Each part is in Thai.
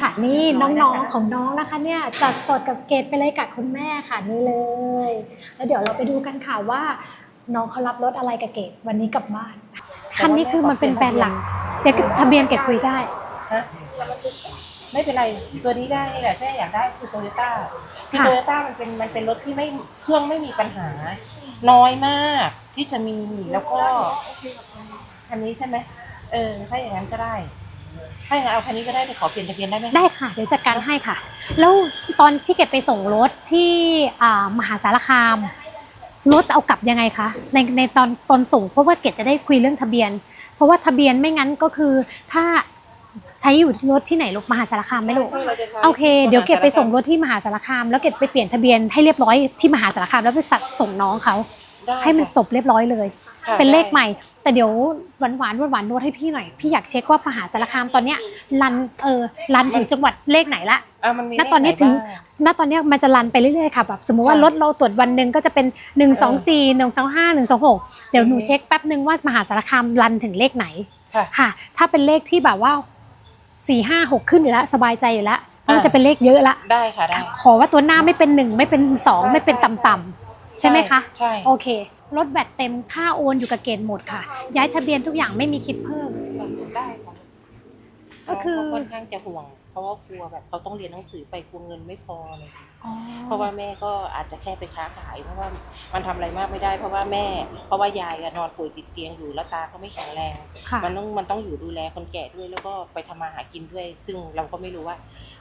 ค่ะนี่น้องๆของน้องนะคะเนี่ยจัดสดกับเกดไปเลยกับคุณแม่ค่ะนี่เลย แล้วเดี๋ยวเราไปดูกันค่ะว่า น้องเขารับรถอะไรกับเกดวันนี้กลับบ้าน คันนี้คือมันเป็นแบรนด์หลักเดี๋ยวทะเบียนเกดคุยได้ฮะไม่เป็นไรตัวนี้ได้นี่แหละแค่อยากได้คือโตโยต้าคือค่ะโตโยต้ามันเป็นมันเป็นรถที่ไม่เครื่องไม่มีปัญหา น้อยมากที่จะมีแล้วก็คันนี้ใช่ไหมเออถ้าอย่างนั้นก็ได้ ถ้าอย่างนั้นเอาคันนี้ก็ได้แต่ขอเปลี่ยนทะเบียนได้ไหมได้ค่ะ เดี๋ยวจัดการให้ค่ะ แล้วตอนที่เกดไปส่งรถที่อ่ามหาสารคาม รถเอากลับยังไงคะ ในในตอนตอนส่งเพราะว่าเกดจะได้คุยเรื่องทะเบียน เพราะว่าทะเบียนไม่งั้นก็คือถ้าใช้อยู่รถที่ไหนลูกมหาสารคามไหม่ลูกใช่ราจะใช้โอเค เดี๋ยวเก็บไปส่งรถที่มหาสารคาม แล้วเก็บไปเปลี่ยนทะเบียนให้เรียบร้อยที่มหาสารคามแล้วไปสัดส่งน้องเขา ได้ให้มันค่ะ จบเรียบร้อยเลย ค่ะเป็นเลขได้ใหม่ แต่เดี๋ยวหวานหวานหวานหวานๆนวดให้พี่หน่อย พี่อยากเช็คว่ามหาสารคามตอนเนี้ยรันเออรันถึงจังหวัดเลขไหนละ อะมันมีณตอนนี้เลขไหถึง บ้า ณตอนเนี้ยมันจะรันไปเรื่อยๆค่ะแบบสมมุติว่าค่ะรถเราตรวจวันหนึ่งก็จะเป็น 1 2 4 1 2 5 1 2 6 เดี๋ยวหนูอือฮึ เช็คแป๊บนึงว่ามหาสารคามรันถึงเลขไหนค่ะ ค่ะ ถ้าเป็นเลขที่แบบว่า 4 5 6 ขึ้นอยู่แล้วสบายใจอยู่แล้วเพราะมันอ่า จะเป็นเลขเยอะละได้ค่ะได้ ขอว่าตัวหน้าไม่เป็นหนึ่งไม่เป็นสองไม่เป็นต่ำๆ ใช่ไหมคะ ใช่ โอเค รถแบตเต็มค่าโอนอยู่กับเกณฑ์หมดค่ะ ย้ายทะเบียนทุกอย่างไม่มีคิดเพิ่ม ได้ค่ะก็คือน้งเขาค่อนข้างจะห่วง เพราะว่ากลัวแบบเขาต้องเรียนหนังสือไปกลัวเงินไม่พออะไรอย่างเงี้ยเพราะว่าแม่ก็อาจจะแค่ไปค้าขาย เพราะว่ามันทำอะไรมากไม่ได้ เพราะว่าแม่ เพราะว่ายายอะนอนป่วยติดเตียงอยู่แล้วตาก็ไม่แข็งแรง ค่ะ มันต้องมันต้องอยู่ดูแลคนแก่ด้วยแล้วก็ไปทำมาหากินด้วย ซึ่งเราก็ไม่รู้ว่า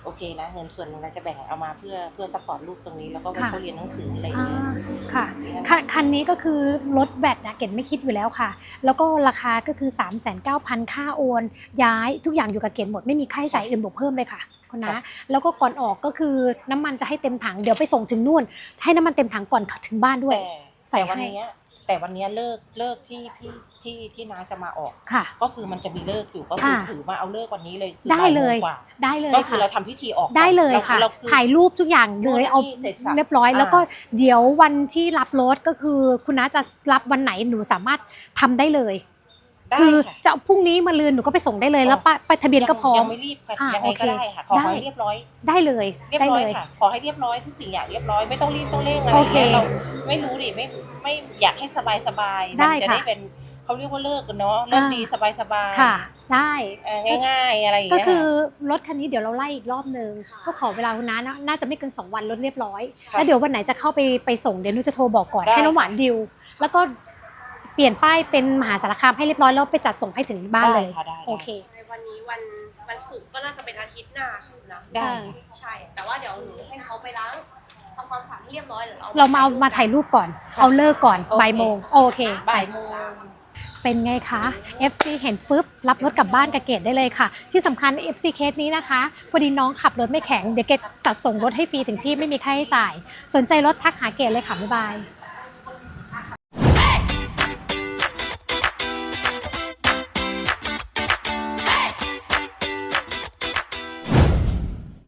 โอเคนะเงินส่วนหนึงเราจะแบ่งเอามาเพื่อเพื่อซัพพอร์ตลูกตรงนี้แล้วก็ไว้ค่ะ เขาเรียนหนังสืออะไรอย่างอ่าเงี้ยค่ะคันคันนี้ก็คือรถแบตนะเกณฑ์ไม่คิดอยู่แล้วค่ะ แล้วก็ราคาก็คือ 3 9 0 0 0 ค่าโอน ย้ายทุกอย่างอยู่กับเกณฑ์หมดไม่มีค่าใช้จ่ายอื่นบวกเพิ่มเลยค่ะคุณนะแล้วก็ก่อนออกก็คือน้ำมันจะให้เต็มถังเดี๋ยวไปส่งถึงนู่น ให้น้ำมันเต็มถังก่อนถึงบ้านด้วย แต่ใส่แต่วันให้ เนี้ย แต่วันเนี้ยเลิกเลิกที่ที่ที่ที่น้าจะมาออก ค่ะ ก็คือมันจะมีเลิกอยู่ก็คือค่ะ ถือมาเอาเลิกวันนี้เลยคือได้เลยบ่าโมงกว่าได้เลยก็คือค่ะ เราทำพิธีออกได้เลยราค่ะ เราอ ถ่ายรูปทุกอย่างเลยเอาเสร็จสับเรียบร้อย อ่าแล้วก็เดี๋ยววันที่รับรถก็คือคุณน้าจะรับวันไหนหนูสามารถทำได้เลยได้ คือค่ะจะพรุ่งนี้มาลืนหนูก็ไปส่งได้เลยแล้วป้ายป้ายทะเบียนก็พร้อยัมงไม่รีบค่ะอ่ายังไงโอเคก็ได้ค่ะขอได้ให้เรียบร้อยได้เลยเรียบได้ร้อเลยยค่ะขอให้เรียบร้อยทุกสิ่งอย่างเรียบร้อยไม่ต้องรีบต้องเร่งอะไรโออย่างเคเงี้ยเราไม่รู้ดิไม่ไม่อยากให้สบายสบายๆได้มัจะค่ะได้เป็นเขาเรียกว่าเลิกกันเนาะเลิกอ่าดีสบายสบายๆค่ะ ได้เออง่ายๆอะไรอย่างก็เงี้ยคือค่ะรถคันนี้เดี๋ยวเราไล่อีกรอบหนึ่งก็ขอเวลาคุณน้านะน่าจะไม่เกิน2วันรถเรียบร้อยค่ะแล้วเดี๋ยววันไหนจะเข้าไปไปส่งเดี๋ยวหนูจะโทรบอกก่อนได้ให้น้องหวานดิวแล้วก็ เปลี่ยนป้ายเป็นมหาสารคามให้เรียบร้อยแล้วไปจัดส่งให้ถึงบ้านเลยได้ค่ะได้ โอเค ในวันนี้วันวันศุกร์ก็น่าจะเป็นอาทิตย์หน้าค่ะนะได้เออใช่ แต่ว่าเดี๋ยวหนูให้เขาไปล้างทำความสะอาดให้เรียบร้อยเดี๋ยวเราเรามาเอามาถ่ายรูปก่อน เอาเลิกก่อนโอเค บ่ายโมงโอเคบ่ายโมงเป็นไงคะ FC เห็นปุ๊บรับรถกลับบ้านกับเกดได้เลยค่ะ ที่สำคัญ FC เคสนี้นะคะพอดีน้องขับรถไม่แข็งเดี๋ยวเกดจัดส่งรถให้ฟรีถึงที่ไม่มีค่าใช้จ่าย สนใจรถทักหาเกดเลยค่ะบ๊ายบาย